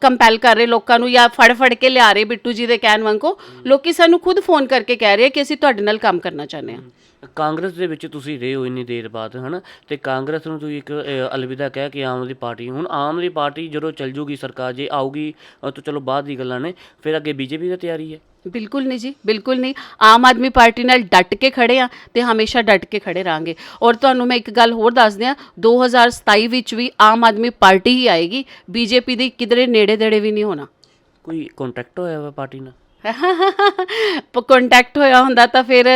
ਕੰਪੈਲ ਕਰ ਰਹੇ ਲੋਕਾਂ ਨੂੰ ਜਾਂ ਫੜ ਫੜ ਕੇ ਲਿਆ ਰਹੇ ਬਿੱਟੂ ਜੀ ਦੇ ਕਹਿਣ ਵਾਂਗੋ। ਲੋਕੀ ਸਾਨੂੰ ਖੁਦ ਫੋਨ ਕਰਕੇ ਕਹਿ ਰਹੇ ਕਿ ਅਸੀਂ ਤੁਹਾਡੇ ਨਾਲ ਕੰਮ ਕਰਨਾ ਚਾਹੁੰਦੇ ਆ ਕਾਂਗਰਸ ਦੇ ਵਿੱਚ ਤੁਸੀਂ ਰਹੇ ਹੋ ਇੰਨੀ ਦੇਰ ਬਾਅਦ, ਹਨਾ? ਤੇ ਕਾਂਗਰਸ ਨੂੰ ਤੁਸੀਂ ਇੱਕ ਅਲਵਿਦਾ ਕਹਿ ਕੇ ਆਮ ਆਦਮੀ ਪਾਰਟੀ, ਹੁਣ ਆਮ ਆਦਮੀ ਪਾਰਟੀ ਜਦੋਂ ਚੱਲ ਜੂਗੀ ਸਰਕਾਰ, ਜੇ ਆਊਗੀ ਤਾਂ ਚਲੋ ਬਾਅਦ ਦੀ ਗੱਲਾਂ ਨੇ, ਫਿਰ ਅੱਗੇ ਬੀਜੇਪੀ ਦੀ ਤਿਆਰੀ ਹੈ। ਬਿਲਕੁਲ ਨਹੀਂ ਜੀ ਬਿਲਕੁਲ ਨਹੀਂ। ਆਮ ਆਦਮੀ ਪਾਰਟੀ ਨਾਲ ਡਟ ਕੇ ਖੜੇ ਆ ਤੇ ਹਮੇਸ਼ਾ ਡਟ ਕੇ ਖੜੇ ਰਾਂਗੇ ਔਰ ਤੁਹਾਨੂੰ ਮੈਂ ਇੱਕ ਗੱਲ ਹੋਰ ਦੱਸ ਦਿਆਂ 2027 ਵਿੱਚ ਵੀ ਆਮ ਆਦਮੀ ਪਾਰਟੀ ਹੀ ਆਏਗੀ ਬੀਜੇਪੀ ਦੀ ਕਿਧਰੇ ਨੇੜੇ ਦੇੜੇ ਵੀ ਨਹੀਂ ਹੋਣਾ। ਕੋਈ ਕੰਟੈਕਟ ਹੋਇਆ ਵਾ ਪਾਰਟੀ ਨਾਲ? ਕੰਟੈਕਟ ਹੋਇਆ ਹੁੰਦਾ ਤਾਂ ਫਿਰ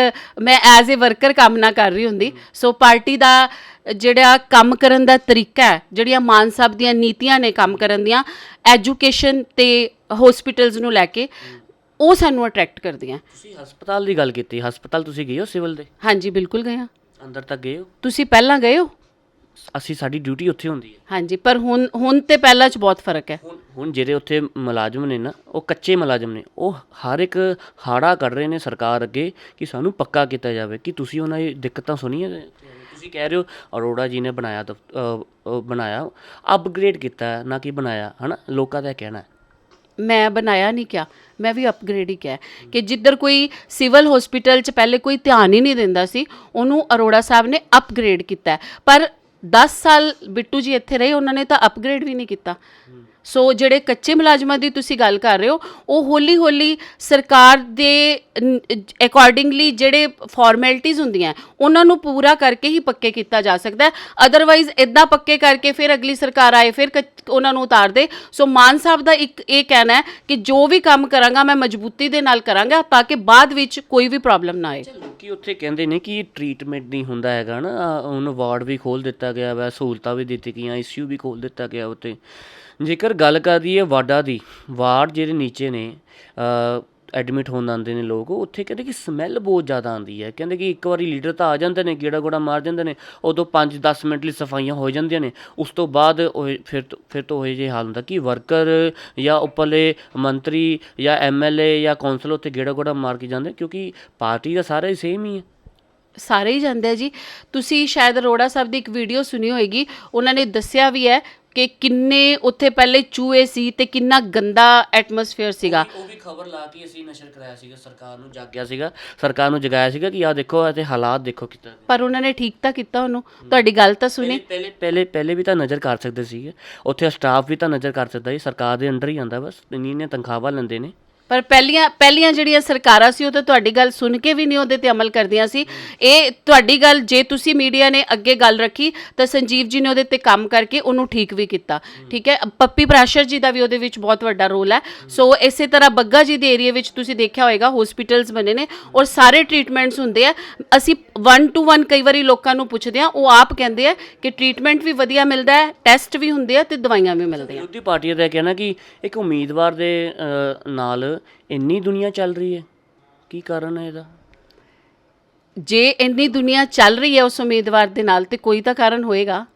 ਮੈਂ ਐਜ਼ ਅ ਵਰਕਰ ਕੰਮ ਨਾ ਕਰ ਰਹੀ ਹੁੰਦੀ। ਸੋ ਪਾਰਟੀ ਦਾ ਜਿਹੜਾ ਕੰਮ ਕਰਨ ਦਾ ਤਰੀਕਾ ਹੈ ਜਿਹੜੀਆਂ ਮਾਨ ਸਾਹਿਬ ਦੀਆਂ ਨੀਤੀਆਂ ਨੇ ਕੰਮ ਕਰਨ ਦੀਆਂ ਐਜੂਕੇਸ਼ਨ ਤੇ ਹਸਪੀਟਲਸ ਨੂੰ ਲੈ ਕੇ ਉਹ ਸਾਨੂੰ ਅਟਰੈਕਟ ਕਰਦੀਆਂ। ਤੁਸੀਂ ਹਸਪਤਾਲ ਦੀ ਗੱਲ ਕੀਤੀ ਹਸਪਤਾਲ ਤੁਸੀਂ ਗਏ ਹੋ ਸਿਵਲ ਦੇ? ਹਾਂਜੀ ਬਿਲਕੁਲ ਗਏ ਹਾਂ। ਅੰਦਰ ਤੱਕ ਗਏ ਹੋ? ਤੁਸੀਂ ਪਹਿਲਾਂ ਗਏ ਹੋ? ਅਸੀਂ ਸਾਡੀ ਡਿਊਟੀ ਉੱਥੇ ਹੁੰਦੀ ਹੈ। ਹਾਂਜੀ ਪਰ ਹੁਣ ਹੁਣ ਤੇ ਪਹਿਲਾਂ 'ਚ ਬਹੁਤ ਫ਼ਰਕ ਹੈ। ਹੁਣ ਹੁਣ ਜਿਹੜੇ ਉੱਥੇ ਮੁਲਾਜ਼ਮ ਨੇ ਨਾ ਉਹ ਕੱਚੇ ਮੁਲਾਜ਼ਮ ਨੇ ਉਹ ਹਰ ਇੱਕ ਹਾੜਾ ਕੱਢ ਰਹੇ ਨੇ ਸਰਕਾਰ ਅੱਗੇ ਕਿ ਸਾਨੂੰ ਪੱਕਾ ਕੀਤਾ ਜਾਵੇ ਕਿ ਤੁਸੀਂ ਉਹਨਾਂ ਦੀ ਦਿੱਕਤਾਂ ਸੁਣੀਆਂ ਨੇ? ਤੁਸੀਂ ਕਹਿ ਰਹੇ ਹੋ ਅਰੋੜਾ ਜੀ ਨੇ ਬਣਾਇਆ ਦਫ- ਅ, ਅ, ਬਣਾਇਆ ਅਪਗ੍ਰੇਡ ਕੀਤਾ ਹੈ, ਨਾ ਕਿ ਬਣਾਇਆ ਹਨਾ? ਲੋਕਾਂ ਦਾ ਇਹ ਕਹਿਣਾ ਹੈ। ਮੈਂ ਬਣਾਇਆ ਨਹੀਂ ਕਿਹਾ ਮੈਂ ਵੀ ਅਪਗ੍ਰੇਡ ਹੀ ਕਿਹਾ ਕਿ ਜਿੱਧਰ ਕੋਈ ਸਿਵਲ ਹਸਪੀਟਲ 'ਚ ਪਹਿਲੇ ਕੋਈ ਧਿਆਨ ਹੀ ਨਹੀਂ ਦਿੰਦਾ ਸੀ, ਉਹਨੂੰ ਅਰੋੜਾ ਸਾਹਿਬ ਨੇ ਅਪਗ੍ਰੇਡ ਕੀਤਾ ਹੈ। ਪਰ 10 ਸਾਲ ਬਿੱਟੂ ਜੀ ਇੱਥੇ ਰਹੇ, ਉਹਨਾਂ ਨੇ ਤਾਂ ਅਪਗ੍ਰੇਡ ਵੀ ਨਹੀਂ ਕੀਤਾ ਸੋ ਜਿਹੜੇ ਕੱਚੇ ਮੁਲਾਜ਼ਮਾਂ ਦੀ ਤੁਸੀਂ ਗੱਲ ਕਰ ਰਹੇ ਹੋ, ਉਹ ਹੌਲੀ ਹੌਲੀ ਸਰਕਾਰ ਦੇ ਅਕੋਰਡਿੰਗਲੀ ਜਿਹੜੇ ਫਾਰਮੈਲਿਟੀਆਂ ਹੁੰਦੀਆਂ, ਉਹਨਾਂ ਨੂੰ ਪੂਰਾ ਕਰਕੇ ਹੀ ਪੱਕੇ ਕੀਤਾ ਜਾ ਸਕਦਾ ਹੈ। ਅਦਰਵਾਈਜ਼ ਇਦਾਂ ਪੱਕੇ ਕਰਕੇ ਫਿਰ ਅਗਲੀ ਸਰਕਾਰ ਆਏ, ਫਿਰ ਕੱਚ- ਉਹਨਾਂ ਨੂੰ ਉਤਾਰ ਦੇ। ਸੋ ਮਾਨ ਸਾਹਿਬ ਦਾ ਇੱਕ ਇਹ ਕਹਿਣਾ ਹੈ ਕਿ ਜੋ ਵੀ ਕੰਮ ਕਰਾਂਗਾ, ਮੈਂ ਮਜ਼ਬੂਤੀ ਦੇ ਨਾਲ ਕਰਾਂਗਾ ਤਾਂ ਕਿ ਬਾਅਦ ਵਿੱਚ ਕੋਈ ਵੀ ਪ੍ਰੋਬਲਮ ਨਾ ਆਏ। ਲੋਕੀ ਉੱਥੇ ਕਹਿੰਦੇ ਨੇ ਕਿ ਟ੍ਰੀਟਮੈਂਟ ਨਹੀਂ ਹੁੰਦਾ ਹੈਗਾ ਨਾ। ਹੁਣ ਵਾਰਡ ਵੀ ਖੋਲ ਦਿੱਤਾ ਗਿਆ ਵਾ, ਸਹੂਲਤਾਂ ਵੀ ਦਿੱਤੀ ਗਈਆਂ ਆਈਸੀਯੂ ਵੀ ਖੋਲ ਦਿੱਤਾ ਗਿਆ ਉੱਥੇ। ਜੇਕਰ ਗੱਲ ਕਰ ਲਈਏ ਵਾਰਡਾਂ ਦੀ ਵਾਰਡ ਜਿਹੜੇ ਨੀਚੇ ਨੇ ਐਡਮਿਟ ਹੋਣ ਆਉਂਦੇ ਨੇ ਲੋਕ ਉੱਥੇ ਕਹਿੰਦੇ ਕਿ ਸਮੈਲ ਬਹੁਤ ਜ਼ਿਆਦਾ ਆਉਂਦੀ ਹੈ। ਕਹਿੰਦੇ ਕਿ ਇੱਕ ਵਾਰੀ ਲੀਡਰ ਤਾਂ ਆ ਜਾਂਦੇ ਨੇ, ਗੇੜਾ ਗੋੜਾ ਮਾਰ ਜਾਂਦੇ ਨੇ, ਉਦੋਂ 5-10 ਮਿੰਟ ਲਈ ਸਫਾਈਆਂ ਹੋ ਜਾਂਦੀਆਂ ਨੇ। ਉਸ ਤੋਂ ਬਾਅਦ ਉਹ ਫਿਰ ਤੋਂ- ਫਿਰ ਤੋਂ ਉਹ ਜੇ ਹਾਲ ਹੁੰਦਾ ਕਿ ਵਰਕਰ ਜਾਂ ਉੱਪਰਲੇ ਮੰਤਰੀ ਜਾਂ ਐਮਐਲਏ ਜਾਂ ਕੌਂਸਲ ਉੱਥੇ ਗੇੜਾ ਗੋੜਾ ਮਾਰ ਕੇ ਜਾਂਦੇ, ਕਿਉਂਕਿ ਪਾਰਟੀ ਦਾ ਸਾਰਾ ਹੀ ਸੇਮ ਹੀ ਹੈ। ਸਾਰੇ ਹੀ ਜਾਂਦੇ ਆ ਜੀ। ਤੁਸੀਂ ਸ਼ਾਇਦ ਅਰੋੜਾ ਸਾਹਿਬ ਦੀ ਇੱਕ ਵੀਡੀਓ ਸੁਣੀ ਹੋਏਗੀ, ਉਹਨਾਂ ਨੇ ਦੱਸਿਆ ਵੀ ਹੈ ਕਿ ਕਿੰਨੇ ਉੱਥੇ ਪਹਿਲੇ ਚੂਹੇ ਸੀ ਤੇ ਕਿੰਨਾ ਗੰਦਾ ਐਟਮੋਸਫੇਅਰ ਸੀਗਾ। ਉਹ ਵੀ ਖਬਰ ਲਾ ਕੇ ਅਸੀਂ ਨਸ਼ਰ ਕਰਾਇਆ ਸੀਗਾ ਸਰਕਾਰ ਨੂੰ ਜਾਗਿਆ ਸੀਗਾ ਸਰਕਾਰ ਨੂੰ ਜਗਾਇਆ ਸੀਗਾ ਕਿ ਆਹ ਦੇਖੋ ਇਹ ਤੇ ਹਾਲਾਤ ਦੇਖੋ ਕਿੱਦਾਂ ਦੇ। ਪਰ ਉਹਨਾਂ ਨੇ ਠੀਕ ਤਾਂ ਕੀਤਾ ਉਹਨੂੰ। ਤੁਹਾਡੀ ਗੱਲ ਤਾਂ ਸੁਣੀ। ਪਹਿਲੇ ਪਹਿਲੇ ਪਹਿਲੇ ਵੀ ਤਾਂ ਨਜ਼ਰ ਕਰ ਸਕਦੇ ਸੀਗੇ। ਉੱਥੇ ਸਟਾਫ ਵੀ ਤਾਂ ਨਜ਼ਰ ਕਰ ਸਕਦਾ ਸੀ ਸਰਕਾਰ ਦੇ ਅੰਡਰ ਹੀ ਆਂਦਾ ਬਸ ਇੰਨੀ ਇੰਨੀਆਂ ਤਨਖਾਹਾਂ ਲੈਂਦੇ ਨੇ। ਪਰ ਪਹਿਲੀਆਂ ਪਹਿਲੀਆਂ ਜਿਹੜੀਆਂ ਸਰਕਾਰਾਂ ਸੀ, ਉਹ ਤਾਂ ਤੁਹਾਡੀ ਗੱਲ ਸੁਣ ਕੇ ਵੀ ਨਹੀਂ ਉਹਦੇ ਤੇ ਅਮਲ ਕਰਦੀਆਂ ਸੀ। ਇਹ ਤੁਹਾਡੀ ਗੱਲ, ਜੇ ਤੁਸੀਂ ਮੀਡੀਆ ਨੇ ਅੱਗੇ ਗੱਲ ਰੱਖੀ, ਤਾਂ ਸੰਜੀਵ ਜੀ ਨੇ ਉਹਦੇ ਤੇ ਕੰਮ ਕਰਕੇ ਉਹਨੂੰ ਠੀਕ ਵੀ ਕੀਤਾ। ਠੀਕ ਹੈ? ਪੱਪੀ ਪ੍ਰਾਸ਼ਰ ਜੀ ਦਾ ਵੀ ਉਹਦੇ ਵਿੱਚ ਬਹੁਤ ਵੱਡਾ ਰੋਲ ਹੈ। ਸੋ ਇਸੇ ਤਰ੍ਹਾਂ ਬੱਗਾ ਜੀ ਦੇ ਏਰੀਆ ਵਿੱਚ ਤੁਸੀਂ ਦੇਖਿਆ ਹੋਵੇਗਾ ਹਸਪੀਟਲਸ ਬਣੇ ਨੇ ਔਰ ਸਾਰੇ ਟ੍ਰੀਟਮੈਂਟਸ ਹੁੰਦੇ ਆ। ਅਸੀਂ 1 ਟੂ 1 ਕਈ ਵਾਰੀ ਲੋਕਾਂ ਨੂੰ ਪੁੱਛਦੇ ਆ ਉਹ ਆਪ ਕਹਿੰਦੇ ਆ ਕਿ ਟ੍ਰੀਟਮੈਂਟ ਵੀ ਵਧੀਆ ਮਿਲਦਾ ਹੈ ਟੈਸਟ ਵੀ ਹੁੰਦੇ ਆ ਤੇ ਦਵਾਈਆਂ ਵੀ ਮਿਲਦੀਆਂ। ਵਿਰੋਧੀ ਪਾਰਟੀ ਦਾ ਕਹਿਣਾ ਕਿ ਇੱਕ ਉਮੀਦਵਾਰ ਦੇ ਨਾਲ ਇੰਨੀ ਦੁਨੀਆ ਚੱਲ ਰਹੀ ਹੈ। ਕੀ ਕਾਰਨ ਹੈ ਇਹਦਾ? ਜੇ ਇੰਨੀ ਦੁਨੀਆ ਚੱਲ ਰਹੀ ਹੈ ਉਸ ਉਮੀਦਵਾਰ ਦੇ ਨਾਲ ਤੇ ਕੋਈ ਤਾਂ ਕਾਰਨ ਹੋਏਗਾ।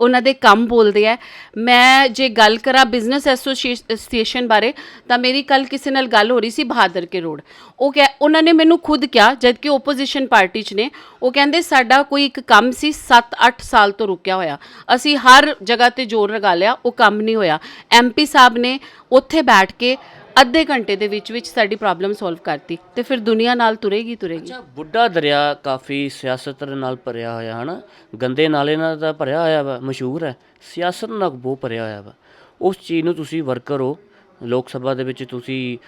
ਉਹਨਾਂ ਦੇ ਕੰਮ ਬੋਲਦੇ ਆ। ਮੈਂ ਜੇ ਗੱਲ ਕਰਾਂ ਬਿਜ਼ਨਸ ਐਸੋਸੀਏਸ਼ਨ ਬਾਰੇ, ਤਾਂ ਮੇਰੀ ਕੱਲ ਕਿਸੇ ਨਾਲ ਗੱਲ ਹੋ ਰਹੀ ਸੀ ਬਹਾਦਰ ਕੇ ਰੋਡ। ਉਹ ਕਹਿ, ਉਹਨਾਂ ਨੇ ਮੈਨੂੰ ਖੁਦ ਕਿਹਾ ਜਦ ਕਿ ਓਪੋਜੀਸ਼ਨ ਪਾਰਟੀ 'ਚ ਨੇ, ਉਹ ਕਹਿੰਦੇ ਸਾਡਾ ਕੋਈ ਇੱਕ ਕੰਮ ਸੀ 7-8 ਸਾਲ ਤੋਂ ਰੁਕਿਆ ਹੋਇਆ। ਅਸੀਂ ਹਰ ਜਗ੍ਹਾ ਤੇ ਜ਼ੋਰ ਲਗਾ ਲਿਆ, ਉਹ ਕੰਮ ਨਹੀਂ ਹੋਇਆ। ਐਮਪੀ ਸਾਹਿਬ ਨੇ ਉੱਥੇ ਬੈਠ ਕੇ ਅੱਧੇ ਘੰਟੇ ਦੇ ਵਿੱਚ ਵਿੱਚ ਸਾਡੀ ਪ੍ਰੋਬਲਮ ਸੋਲਵ ਕਰਤੀ ਤੇ ਫਿਰ ਦੁਨੀਆ ਨਾਲ ਤੁਰੇਗੀ ਤੁਰੇਗੀ। ਅੱਛਾ ਬੁੱਢਾ ਦਰਿਆ ਕਾਫੀ ਸਿਆਸਤ ਨਾਲ ਭਰਿਆ ਹੋਇਆ ਹਨਾ? ਗੰਦੇ ਨਾਲੇ ਨਾਲ ਤਾਂ ਭਰਿਆ ਹੋਇਆ ਵਾ ਮਸ਼ਹੂਰ ਹੈ। ਸਿਆਸਤ ਨਾਲ ਬਹੁਤ ਭਰਿਆ ਹੋਇਆ ਵਾ। ਉਸ ਚੀਜ਼ ਨੂੰ ਤੁਸੀਂ ਵਰਕਰ ਹੋ ਲੋਕ ਸਭਾ ਦੇ ਵਿੱਚ ਤੁਸੀਂ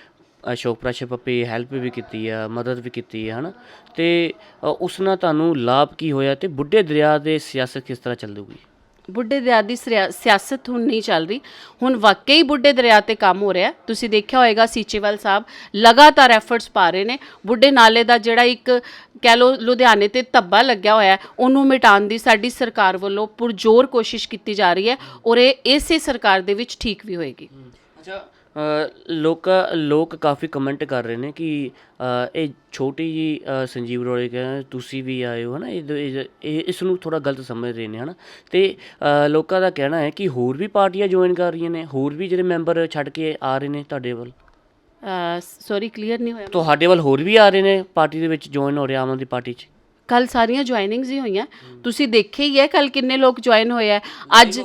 ਅਸ਼ੋਕ ਪ੍ਰਾਸ਼ਰ ਪੱਪੀ ਹੈਲਪ ਵੀ ਕੀਤੀ ਆ ਮਦਦ ਵੀ ਕੀਤੀ ਹੈ ਹਨਾ? ਤੇ ਅ, ਉਸ ਨਾਲ ਤੁਹਾਨੂੰ ਲਾਭ ਕੀ ਹੋਇਆ ਤੇ ਬੁੱਢੇ ਦਰਿਆ ਦੇ ਸਿਆਸਤ ਕਿਸ ਤਰ੍ਹਾਂ ਚੱਲੂਗੀ? ਬੁੱਢੇ ਦਰਿਆ ਦੀ ਸਿਰਿਆ, ਸਿਆਸਤ ਹੁਣ ਨਹੀਂ ਚੱਲ ਰਹੀ। ਹੁਣ ਵਾਕਈ ਬੁੱਢੇ ਦਰਿਆ ਤੇ ਕੰਮ ਹੋ ਰਿਹਾ ਹੈ। ਤੁਸੀਂ ਦੇਖਿਆ ਹੋਏਗਾ ਸੀਚੇਵਾਲ ਸਾਹਿਬ ਲਗਾਤਾਰ ਐਫਰਟਸ ਪਾ ਰਹੇ ਨੇ। ਬੁੱਢੇ ਨਾਲੇ ਦਾ ਜਿਹੜਾ ਇੱਕ ਕਹਿ ਲੋ ਲੁਧਿਆਣੇ ਤੇ ਧੱਬਾ ਲੱਗਿਆ ਹੋਇਆ ਹੈ, ਉਹਨੂੰ ਮਿਟਾਉਣ ਦੀ ਸਾਡੀ ਸਰਕਾਰ ਵੱਲੋਂ ਪੁਰਜ਼ੋਰ ਕੋਸ਼ਿਸ਼ ਕੀਤੀ ਜਾ ਰਹੀ ਹੈ ਔਰ ਇਹ ਇਸੇ ਸਰਕਾਰ ਦੇ ਵਿੱਚ ਠੀਕ ਵੀ ਹੋਏਗੀ। ਅੱਛਾ ਲੋਕ ਲੋਕ ਕਾਫੀ ਕਮੈਂਟ ਕਰ ਰਹੇ ਨੇ ਕਿ ਇਹ ਛੋਟੀ ਜੀ ਸੰਜੀਵ ਰੋੜੇ ਕਹਿੰਦੇ ਤੁਸੀਂ ਵੀ ਆਏ ਹੋ ਹਨਾ? ਇਹ ਇਸ ਨੂੰ ਥੋੜਾ ਗਲਤ ਸਮਝ ਰਹੇ ਨੇ ਹਨਾ? ਤੇ ਲੋਕਾਂ ਦਾ ਕਹਿਣਾ ਹੈ ਕਿ ਹੋਰ ਵੀ ਪਾਰਟੀਆਂ ਜੁਆਇਨ ਕਰ ਰਹੀਆਂ ਨੇ ਹੋਰ ਵੀ ਜਿਹੜੇ ਮੈਂਬਰ ਛੱਡ ਕੇ ਆ ਰਹੇ ਨੇ ਤੁਹਾਡੇ ਵੱਲ? ਸੌਰੀ ਕਲੀਅਰ ਨਹੀਂ ਹੋਇਆ। ਤੁਹਾਡੇ ਵੱਲ ਹੋਰ ਵੀ ਆ ਰਹੇ ਨੇ ਪਾਰਟੀ ਦੇ ਵਿੱਚ ਜੁਆਇਨ ਹੋ ਰਹੇ ਆਮ ਆਦਮੀ ਪਾਰਟੀ 'ਚ? ਕੱਲ ਸਾਰੀਆਂ ਜੁਆਇਨਿੰਗਸ ਹੀ ਹੋਈਆਂ। ਤੁਸੀਂ ਦੇਖਿਆ ਹੀ ਹੈ ਕੱਲ ਕਿੰਨੇ ਲੋਕ ਜੁਆਇਨ ਹੋਏ ਆ। ਅੱਜ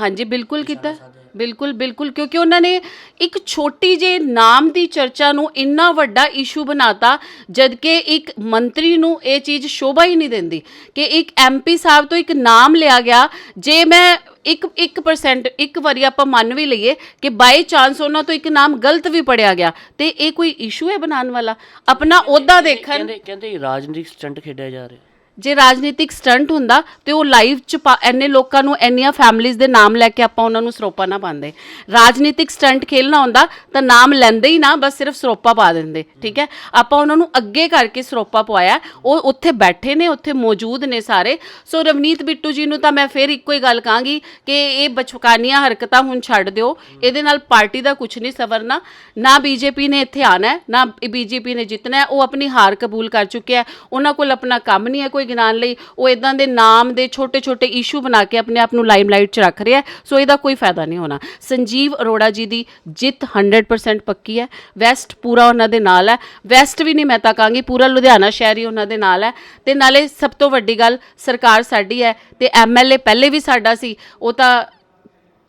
ਹਾਂਜੀ ਬਿਲਕੁਲ ਕੀਤਾ। ਬਿਲਕੁਲ ਬਿਲਕੁਲ ਕਿਉਂਕਿ ਉਹਨਾਂ ਨੇ ਇੱਕ ਛੋਟੀ ਜੇ ਨਾਮ ਦੀ ਚਰਚਾ ਨੂੰ ਇੰਨਾ ਵੱਡਾ ਇਸ਼ੂ ਬਣਾਤਾ ਜਦ ਕਿ ਇੱਕ ਮੰਤਰੀ ਨੂੰ ਇਹ ਚੀਜ਼ ਸ਼ੋਭਾ ਹੀ ਨਹੀਂ ਦਿੰਦੀ। ਕਿ ਇੱਕ ਐਮਪੀ ਸਾਹਿਬ ਤੋਂ ਇੱਕ ਨਾਮ ਲਿਆ ਗਿਆ ਜੇ ਮੈਂ ਇੱਕ 1% ਇੱਕ ਵਾਰੀ ਆਪਾਂ ਮੰਨ ਵੀ ਲਈਏ ਕਿ ਬਾਈ ਚਾਂਸ ਉਹਨਾਂ ਤੋਂ ਇੱਕ ਨਾਮ ਗਲਤ ਵੀ ਪੜਿਆ ਗਿਆ ਤੇ ਇਹ ਕੋਈ ਇਸ਼ੂ ਹੈ ਬਣਾਉਣ ਵਾਲਾ? ਆਪਣਾ ਅਹੁਦਾ ਦੇਖਣ। ਕਹਿੰਦੇ ਕਹਿੰਦੇ ਰਾਜਨੀਤਿਕ ਸਟੰਟ ਖੇਡਿਆ ਜਾ ਰਿਹਾ। ਜੇ ਰਾਜਨੀਤਿਕ ਸਟੰਟ ਹੁੰਦਾ ਤੇ ਉਹ ਲਾਈਵ ਚ ਪਾ- ਇੰਨੇ ਲੋਕਾਂ ਨੂੰ, ਇੰਨੀਆਂ ਫੈਮਲੀਆਂ ਦੇ ਨਾਮ ਲੈ ਕੇ ਆਪਾਂ ਉਹਨਾਂ ਨੂੰ ਸਰੋਪਾ ਨਾ ਪਾਉਂਦੇ। ਰਾਜਨੀਤਿਕ ਸਟੰਟ ਖੇਲਣਾ ਹੁੰਦਾ ਤਾਂ ਨਾਮ ਲੈਂਦੇ ਹੀ ਨਾ, ਬਸ ਸਿਰਫ ਸਰੋਪਾ ਪਾ ਦਿੰਦੇ, ਠੀਕ ਹੈ? ਆਪਾਂ ਉਹਨਾਂ ਨੂੰ ਅੱਗੇ ਕਰਕੇ ਸਰੋਪਾ ਪਵਾਇਆ। ਉਹ ਉੱਥੇ ਬੈਠੇ ਨੇ, ਉੱਥੇ ਮੌਜੂਦ ਨੇ ਸਾਰੇ। ਸੋ ਰਵਨੀਤ ਬਿੱਟੂ ਜੀ ਨੂੰ ਤਾਂ ਮੈਂ ਫੇਰ ਇੱਕੋ ਹੀ ਗੱਲ ਕਹਾਂਗੀ ਕਿ ਇਹ ਬਚਕਾਨੀਆਂ ਹਰਕਤਾਂ ਹੁਣ ਛੱਡ ਦਿਓ। ਇਹਦੇ ਨਾਲ ਪਾਰਟੀ ਦਾ ਕੁਝ ਨਹੀਂ ਸਵਰਨਾ। ਨਾ ਬੀਜੇਪੀ ਨੇ ਇੱਥੇ ਆਣਾ ਹੈ, ਨਾ ਬੀਜੇਪੀ ਨੇ ਜਿੱਤਣਾ ਉਹ ਆਪਣੀ ਹਾਰ ਕਬੂਲ ਕਰ ਚੁੱਕਿਆ ਉਹਨਾਂ ਕੋਲ ਆਪਣਾ ਕੰਮ ਨਹੀਂ ਹੈ, ਕੋਈ ਗਿਣਾਉਣ ਲਈ ਉਹ ਇਦਾਂ ਦੇ ਨਾਮ ਦੇ ਛੋਟੇ ਛੋਟੇ ਇਸ਼ੂ ਬਣਾ ਕੇ ਆਪਣੇ ਆਪ ਨੂੰ ਲਾਈਮਲਾਈਟ 'ਚ ਰੱਖ ਰਿਹਾ ਹੈ, ਸੋ ਇਹਦਾ ਕੋਈ ਫਾਇਦਾ ਨਹੀਂ ਹੋਣਾ। ਸੰਜੀਵ ਅਰੋੜਾ ਜੀ ਦੀ ਜਿੱਤ 100% ਪੱਕੀ ਹੈ। ਵੈਸਟ ਪੂਰਾ ਉਹਨਾਂ ਦੇ ਨਾਲ ਹੈ। ਵੈਸਟ ਵੀ ਨਹੀਂ ਮੈਂ ਤਾਂ ਕਹਾਂਗੀ, ਪੂਰਾ ਲੁਧਿਆਣਾ ਸ਼ਹਿਰ ਹੀ ਉਹਨਾਂ ਦੇ ਨਾਲ ਹੈ। ਤੇ ਨਾਲੇ ਸਭ ਤੋਂ ਵੱਡੀ ਗੱਲ ਸਰਕਾਰ ਸਾਡੀ ਹੈ ਤੇ ਐਮਐਲਏ ਪਹਿਲੇ ਵੀ ਸਾਡਾ ਸੀ, ਉਹ ਤਾਂ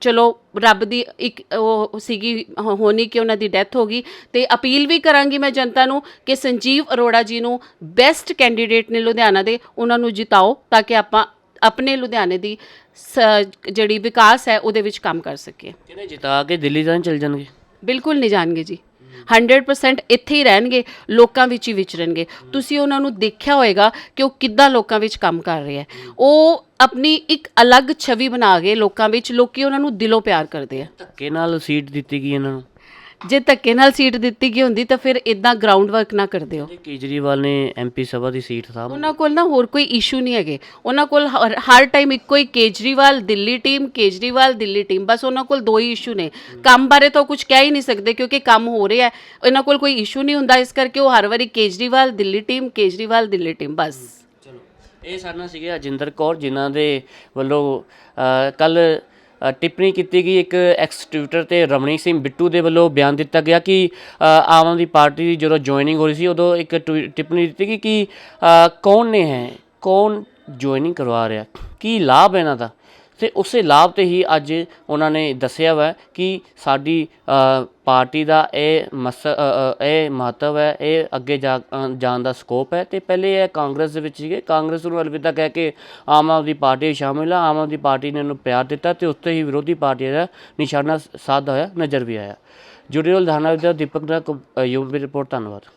ਚਲੋ ਰੱਬ ਦੀ ਇੱਕ ਉਹ ਸੀਗੀ ਹੋਣੀ ਕਿ ਉਹਨਾਂ ਦੀ ਡੈਥ ਹੋ ਗਈ। ਤੇ ਅਪੀਲ ਵੀ ਕਰਾਂਗੀ ਮੈਂ ਜਨਤਾ ਨੂੰ ਕਿ ਸੰਜੀਵ ਅਰੋੜਾ ਜੀ ਨੂੰ ਬੈਸਟ ਕੈਂਡੀਡੇਟ ਨੇ ਲੁਧਿਆਣਾ ਦੇ ਉਹਨਾਂ ਨੂੰ ਜਿਤਾਓ ਤਾਂ ਕਿ ਆਪਾਂ ਆਪਣੇ ਲੁਧਿਆਣੇ ਦੀ ਜਿਹੜੀ ਵਿਕਾਸ ਹੈ ਉਹਦੇ ਵਿੱਚ ਕੰਮ ਕਰ ਸਕੀਏ। ਕਹਿੰਦੇ ਜਿਤਾ ਕੇ ਦਿੱਲੀ ਨਹੀਂ ਚਲ ਜਾਣਗੇ? ਬਿਲਕੁਲ ਨਹੀਂ ਜਾਣਗੇ ਜੀ। 100% ਇੱਥੇ ਹੀ ਰਹਿਣਗੇ, ਲੋਕਾਂ ਵਿੱਚ ਹੀ ਵਿਚਰਨਗੇ ਤੁਸੀਂ ਉਹਨਾਂ ਨੂੰ ਦੇਖਿਆ ਹੋਵੇਗਾ ਕਿ ਉਹ ਕਿੱਦਾਂ ਲੋਕਾਂ ਵਿੱਚ ਕੰਮ ਕਰ ਰਿਹਾ ਹੈ। ਉਹ ਆਪਣੀ ਇੱਕ ਅਲੱਗ ਛਵੀ ਬਣਾ ਕੇ ਲੋਕਾਂ ਵਿੱਚ ਲੋਕੀ ਉਹਨਾਂ ਨੂੰ ਦਿਲੋਂ ਪਿਆਰ ਕਰਦੇ ਆ ਧੱਕੇ ਨਾਲ ਸੀਟ ਦਿੱਤੀ ਗਈ ਇਹਨਾਂ ਨੂੰ। ਜੇ ਧੱਕੇ ਨਾਲ ਸੀਟ ਦਿੱਤੀ ਗਈ ਹੁੰਦੀ ਤਾਂ ਫਿਰ ਇਦਾਂ ਗਰਾਊਂਡ ਵਰਕ ਨਾ ਕਰਦੇ ਹੋ। ਕੇਜਰੀਵਾਲ ਨੇ ਐਮਪੀ ਸਭਾ ਦੀ ਸੀਟ ਸਾਂਭ ਉਹਨਾਂ ਕੋਲ ਨਾ ਹੋਰ ਕੋਈ ਇਸ਼ੂ ਨਹੀਂ ਹੈਗੇ। ਉਹਨਾਂ ਕੋਲ ਹਰ- ਹਰ ਟਾਈਮ ਇੱਕੋ ਹੀ ਕੇਜਰੀਵਾਲ ਦਿੱਲੀ ਟੀਮ ਕੇਜਰੀਵਾਲ ਦਿੱਲੀ ਟੀਮ ਬਸ ਉਹਨਾਂ ਕੋਲ ਦੋ ਹੀ ਇਸ਼ੂ ਨੇ। ਕੰਮ ਬਾਰੇ ਤਾਂ ਕੁਝ ਕਹਿ ਹੀ ਨਹੀਂ ਸਕਦੇ ਕਿਉਂਕਿ ਕੰਮ ਹੋ ਰਿਹਾ ਹੈ। ਇਹਨਾਂ ਕੋਲ ਕੋਈ ਇਸ਼ੂ ਨਹੀਂ ਹੁੰਦਾ ਇਸ ਕਰਕੇ ਉਹ ਹਰ ਵਾਰੀ ਕੇਜਰੀਵਾਲ ਦਿੱਲੀ ਟੀਮ ਕੇਜਰੀਵਾਲ ਦਿੱਲੀ ਟੀਮ ਬਸ। ਚਲੋ ਇਹ ਸਾਡੇ ਸੀਗੇ ਅਜਿੰਦਰ ਕੌਰ ਜਿਨ੍ਹਾਂ ਦੇ ਵੱਲੋਂ ਕੱਲ ਟਿੱਪਣੀ ਕੀਤੀ ਗਈ ਇੱਕ ਐਕਸ ਟਵਿੱਟਰ ਤੇ ਰਮਣੀ ਸਿੰਘ ਬਿੱਟੂ ਦੇ ਵੱਲੋਂ ਬਿਆਨ ਦਿੱਤਾ ਗਿਆ ਕਿ ਆਮ ਆਦਮੀ ਪਾਰਟੀ ਦੀ ਜਦੋਂ ਜੁਆਇਨਿੰਗ ਹੋ ਰਹੀ ਸੀ ਉਦੋਂ ਇੱਕ ਟਵੀ- ਟਿੱਪਣੀ ਦਿੱਤੀ ਗਈ ਕਿ ਕੌਣ ਨੇ ਹੈ ਕੌਣ ਜੁਆਇਨਿੰਗ ਕਰਵਾ ਰਿਹਾ? ਕੀ ਲਾਭ ਹੈ ਇਹਨਾਂ ਦਾ? ਤੇ ਉਸੇ ਲਾਭ ਤੇ ਹੀ ਅੱਜ ਉਹਨਾਂ ਨੇ ਦੱਸਿਆ ਵਾ ਕਿ ਸਾਡੀ ਪਾਰਟੀ ਦਾ ਇਹ ਮਸ ਇਹ ਮਹੱਤਵ ਹੈ, ਇਹ ਅੱਗੇ ਜਾ ਜਾਣ ਦਾ ਸਕੋਪ ਹੈ। ਤੇ ਪਹਿਲੇ ਇਹ ਕਾਂਗਰਸ ਦੇ ਵਿੱਚ ਸੀਗੇ। ਕਾਂਗਰਸ ਨੂੰ ਅਲਵਿਦਾ ਕਹਿ ਕੇ ਆਮ ਆਦਮੀ ਪਾਰਟੀ ਸ਼ਾਮਿਲ ਆ ਆਮ ਆਦਮੀ ਪਾਰਟੀ ਨੇ ਇਹਨੂੰ ਪਿਆਰ ਦਿੱਤਾ ਤੇ ਉੱਤੇ ਹੀ ਵਿਰੋਧੀ ਪਾਰਟੀ ਦਾ ਨਿਸ਼ਾਨਾ ਸਾਧਦਾ ਹੋਇਆ, ਨਜ਼ਰ ਵੀ ਆਇਆ। ਜੁੜੇ ਹੋਏ ਲੁਧਿਆਣਾ ਦਾ ਦੀਪਕ ਦਾ ਯੂਪੀ ਰਿਪੋਰਟ। ਧੰਨਵਾਦ।